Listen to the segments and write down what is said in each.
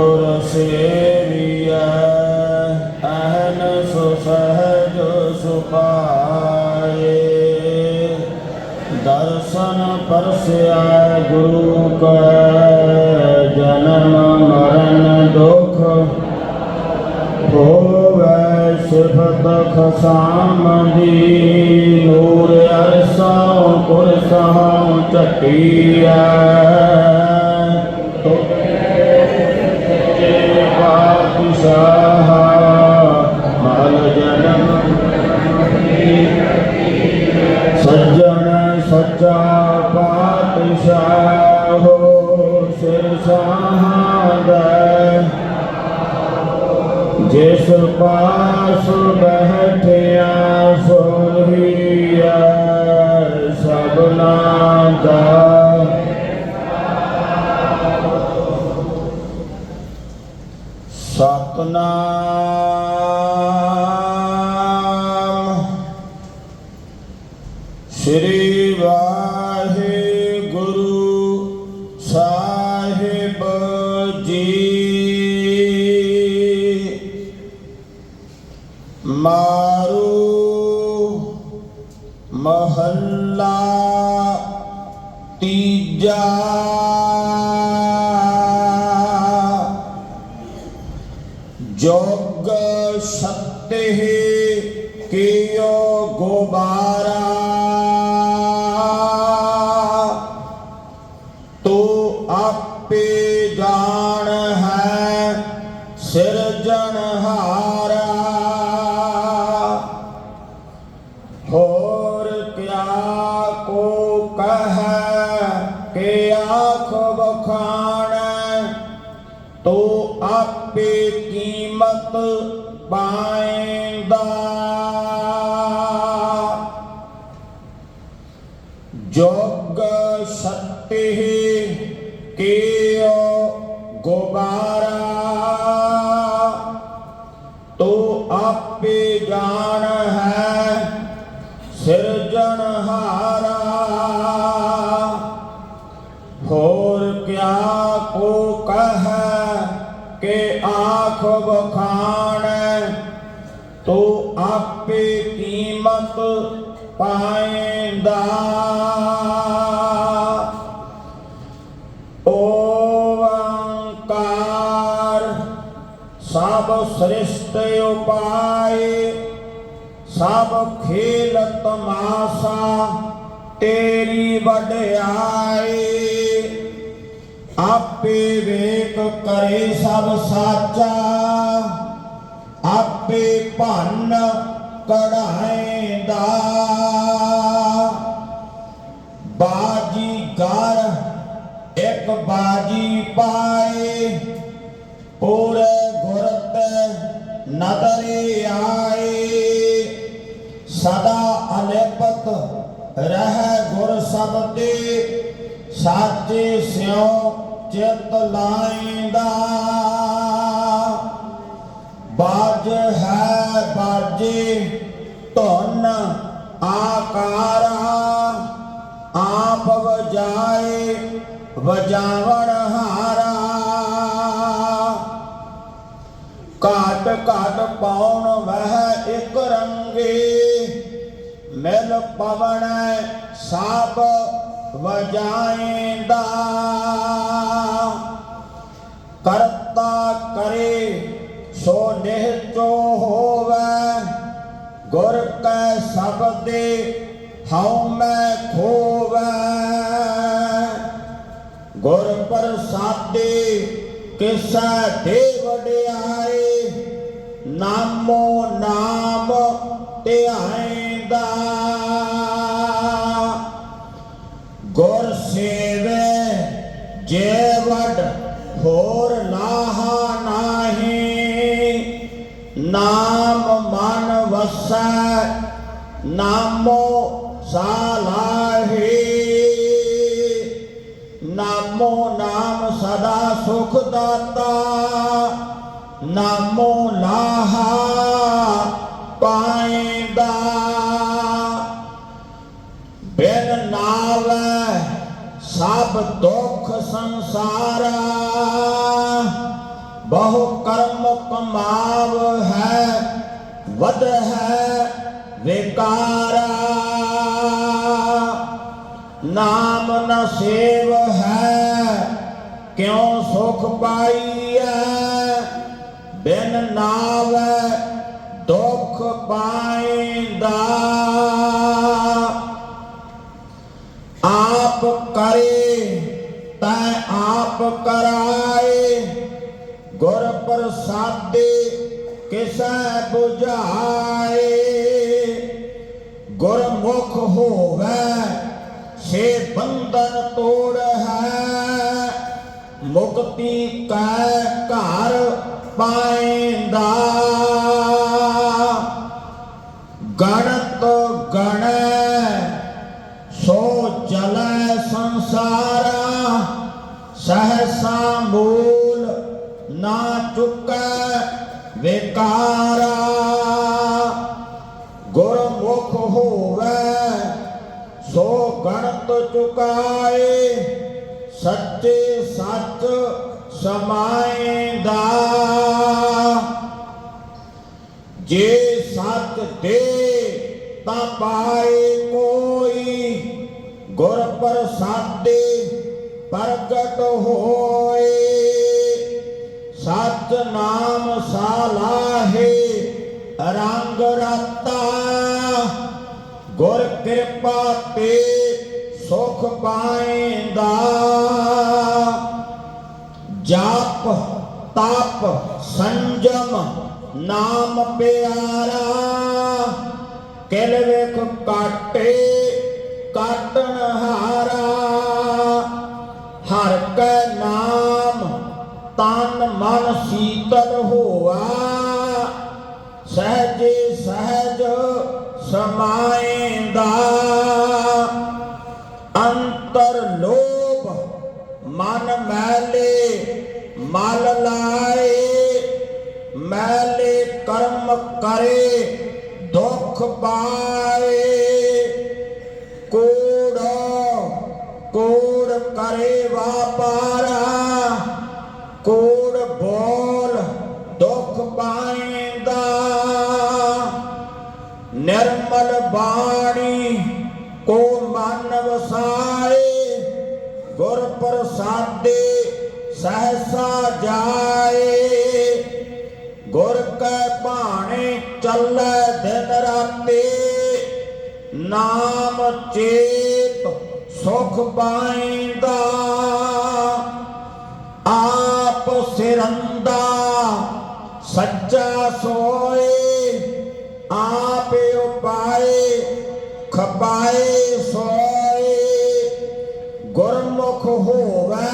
ਗੁਰ ਸੇਵੀਐ ਅਹਨ ਸੁਸਹਜ ਸੁਪਾਏ। ਦਰਸ਼ਨ ਪਰਸਿਆ ਗੁਰੂ ਕੈ, ਜਨਮ ਮਰਨ ਦੁਖ ਹੋਵੇ ਸਿਫਤ ਖਸਾਮਦੀ ਨੂਰ ਅਰਸੋਂ ਕੁਰਸੋਂ ਝਟੀਐ। ਤੇ ਪਾਤਸ਼ਾਹ ਹੋ ਸਿਰ ਸਾਹਦਾ ਜਿਸ ਪਾਸ ਬਹਿਠਿਆ ਸੋਹੀਆ ਸਭਨਾ ਦਾ ਸਤਨਾਮ ਮਹੱਲਾ ਤੀਜਾ ਜੋਗ ਸਤੇ ਕੀਓ ਗੋਬਾਰਾ ਤੋ ਆਪੇ ਜਾਣ ਹੈ ਸਿਰਜਣਹਾਰਾ ਕੀਮਤ ਪਾਏਂਦਾ ਜੋਗ ਸਤੇ ਕੀਓ ਗੋਬਾਰਾ। ਤੋ ਆਪੇ ਜਾਣ ਹੈ ਸਿਰਜਣਹਾਰਾ ਹੋਰ ਕਿਆ ਸਭ ਸ੍ਰਿਸ਼ਟ ਉਪਾਏ ਸਭ ਖੇਲ ਤਮਾਸਾ ਤੇਰੀ ਵਡਿਆਈ ਆਪੇ ਵੇਖ ਕਰੇ ਸਭ ਸਾਚਾ ਆਪੇ ਭੰਨ ਕਢਾਏਂਦਾ ਬਾਜੀ ਗਰ ਇੱਕ ਬਾਜੀ ਪਾਏ ਪੂਰੇ ਨਦਰੇ ਆਏ। ਸਦਾ ਅਲੇਪਤ ਰਹਿ ਗੁਰ ਸਬਦੇ ਸਾਚੇ ਸਿਉ ਚਿਤ ਲਾਇਂਦਾ। ਬਾਜ ਹੈ ਬਾਜੇ ਧੁਨ ਆਕਾਰਾ। ਆਪ ਵਜਾਏ ਵਜਾਵਣ ਘਾਟ ਘਾਟ ਪਾਉਣ ਵਹਿ ਇੱਕ ਰੰਗੇ। ਮਿਲ ਪਵਣ ਸਭ ਵਜਾਏਂਦਾ। ਕਰਤਾ ਕਰੇ ਸੋ ਨਿਹਚੋ ਹੋਵੇ। ਗੁਰ ਕੈ ਸਬਦੇ ਹਉ ਮੈਂ ਖੋਵੇ। ਗੁਰ ਪ੍ਰਸਾਦੇ ਕਿਸਾ ਦੇ ਵਡਿਆਏ ਨਾਮੋ ਨਾਮ ਧਿਆਏਂਦਾ। ਗੁਰ ਸੇਵੇ, ਜੇ ਵਡ ਹੋਰ ਲਾਹਾ ਨਾਹੀ। ਨਾਮ ਮਨ ਵਸੈ, ਨਾਮੋ ਸਾਲਾਹੀ। ਨਾਮੋ ਨਾਮ ਸਦਾ ਸੁਖ ਦਾਤਾ। ਨਾਮੋ ਲਾਹਾ ਪਾਏਂਦਾ ਬਿਨ ਨਾਵੈ ਸਭ ਦੁੱਖ ਸੰਸਾਰ। ਬਹੁ ਕਰਮ ਕਮਾਵ ਹੈ, ਵਧ ਹੈ ਵਿਕਾਰਾ। ਨਾਮ ਨ ਸੇਵ ਹੈ, ਕਿਉ ਸੁਖ ਪਾਈਐ? ਬਿਨ ਨਾਵੈ ਦੁਖ ਪਾਇੰਦਾ। ਆਪ ਕਰੇ ਤੈ ਆਪ ਕਰਾਏ ਗੁਰ ਪ੍ਰਸਾਦੇ ਕਿਸੈ 부ਝਾਏ ਗੁਰਮੁਖ ਹੋਵੇ, ਸੇ ਬੰਧਨ ਤੋੜ ਹੈ। ਮੁਕਤੀ ਕੈ ਘਰ ਪਾਇੰਦਾ ਗਣਤ ਗਣੈ ਸੋ ਚਲੈ ਸੰਸਾਰਾ, ਸਹਸਾ ਮੂਲ ਨਾ ਚੁਕੈ ਵਿਕਾਰਾ। ਗੁਰਮੁਖ ਹੋਵੇ, ਸੋ ਗਣਤ ਚੁਕਾਏ, ਸੱਚੇ ਸੱਚ ਸਮਾਇਂਦਾ ਜੇ ਸੱਚ ਦੇ ਤਾਂ ਪਾਏ ਕੋਈ ਗੁਰ ਪ੍ਰਸਾਦੇ ਪ੍ਰਗਟ ਹੋਏ। ਸਤ ਨਾਮ ਸਾਲਾਹੇ ਰੰਗ ਰਤਾ। ਗੁਰ ਕਿਰਪਾ ਤੇ ਸੁਖ ਪਾਇੰਦਾ ਜਾਪ, ਤਾਪ, ਸੰਜਮ, ਨਾਮ ਪਿਆਰਾ। ਕਿਲ ਵੇਖ ਕਾਟੇ, ਕਾਟਣ ਹਾਰਾ। ਹਰ ਕੈ ਨਾਮ, ਤਨ ਮਨ ਸੀਤਲ ਹੋਆ। ਸਹਜੇ ਸਹਜ ਸਮਾਇਂਦਾ ਅੰਤਰ ਲੋਭ ਮਨ ਮੈਲੇ ਮਲ ਲਾਏ, ਮੈਲੇ ਕਰਮ ਕਰੇ, ਦੁਖ ਪਾਏ। ਕੋੜ ਕੋੜ ਕਰੇ ਵਾਪਾਰਾ, ਕੋੜ ਬੋਲ ਦੁਖ ਪਾਇੰਦਾ ਨਿਰਮਲ ਬਾਣੀ ਚੱਲੈ ਦਿਨ ਰਾਤੇ ਨਾਮ ਚੇਤ ਸੁਖ ਪਾਇੰਦਾ। ਆਪ ਸਿਰੰਦਾ, ਸੱਚਾ ਸੋਏ, ਆਪ ਉਪਾਏ, ਖਪਾਏ, ਸੋਏ। ਗੁਰਮੁਖ ਹੋਵੇ,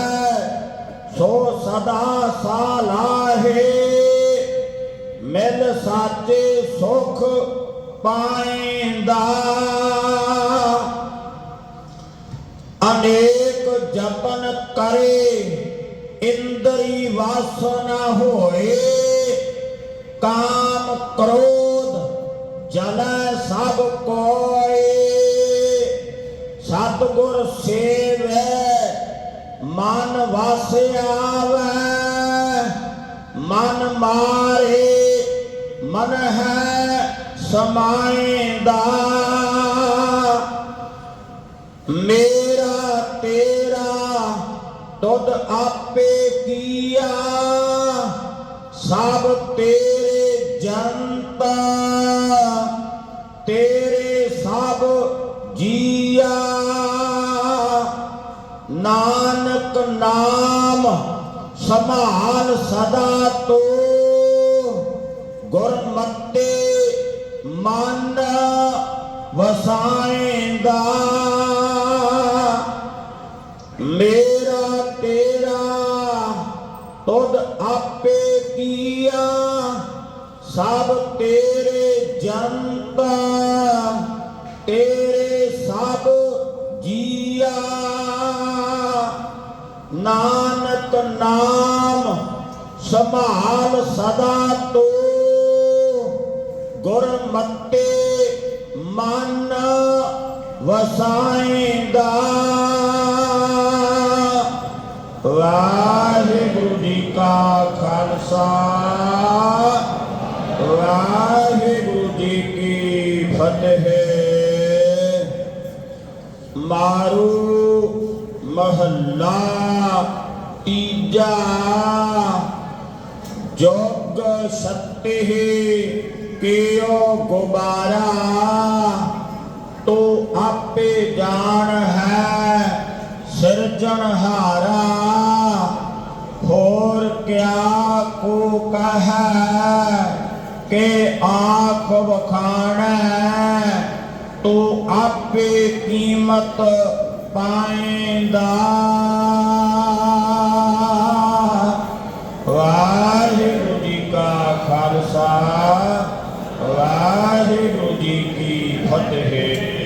ਸੋ ਸਦਾ ਸਾਲਾਹੇ ਮਿਲ ਸਾਚੇ ਸੁਖ ਪਾਇੰਦਾ। ਅਨੇਕ ਜਪਨ ਕਰੇ, ਇੰਦਰੀ ਵਾਸ ਨਾ ਹੋਏ। ਕਾਮ ਕ੍ਰੋਧ ਜਲੈ ਸਭ ਕੋਏ। ਸਤਿਗੁਰ ਸੇਵੈ, ਮਨ ਵਸ ਆਵੈ ਮਨ ਮਾਰੇ ਮਨ ਹੈ ਸਮਾਏ ਦਾ ਮੇਰਾ ਤੇਰਾ ਤੁਧ ਆਪੇ ਕੀਆ। ਸਭ ਤੇਰੇ ਜਨਤਾ, ਤੇਰੇ ਸਭ ਜੀਆ। ਨਾਨਕ ਨਾਮ ਸੰਭਾਲ ਸਦਾ ਤੋ। ਗੁਰਮਤਿ ਮਨ ਵਸਾਏਂਦਾ ਮੇਰਾ ਤੇਰਾ ਤੁਧ ਆਪੇ ਕੀਆ, ਸਭ ਤੇਰੇ ਜਨਤਾ ਤੇਰੇ ਸਭ ਜੀਆ। ਨਾਨਕ ਨਾਮ ਸੰਭਾਲ ਸਦਾ ਤੋ ਗੁਰਮਤਿ ਮਨ ਵਸਾਇਂਦਾ। ਵਾਹਿਗੁਰੂ ਜੀ ਕਾ ਖਾਲਸਾ। ਵਾਹਿਗੁਰੂ ਜੀ ਕੀ ਫਤਿਹ। ਮਾਰੂ ਮਹੱਲਾ ਤੀਜਾ। ਜੋਗ ਸੱਤੇ ਕਿਉ ਗੁਬਾਰਾ ਤੂੰ ਆਪੇ ਜਾਣ ਹੈ ਸਿਰਜਣਹਾਰਾ ਹੋਰ ਕਿਆ ਕੋ ਕਹੈ ਕਿ ਆਖ ਵਖਾਣੈ ਤੂੰ ਆਪੇ ਕੀਮਤ ਪਾਏਂਦਾ ਵਾਹਿਗੁਰੂ ਜੀ ਕਾ ਖਾਲਸਾ ਵਾਹਿਗੁਰੂ ਜੀ ਕੀ ਫਤਿਹ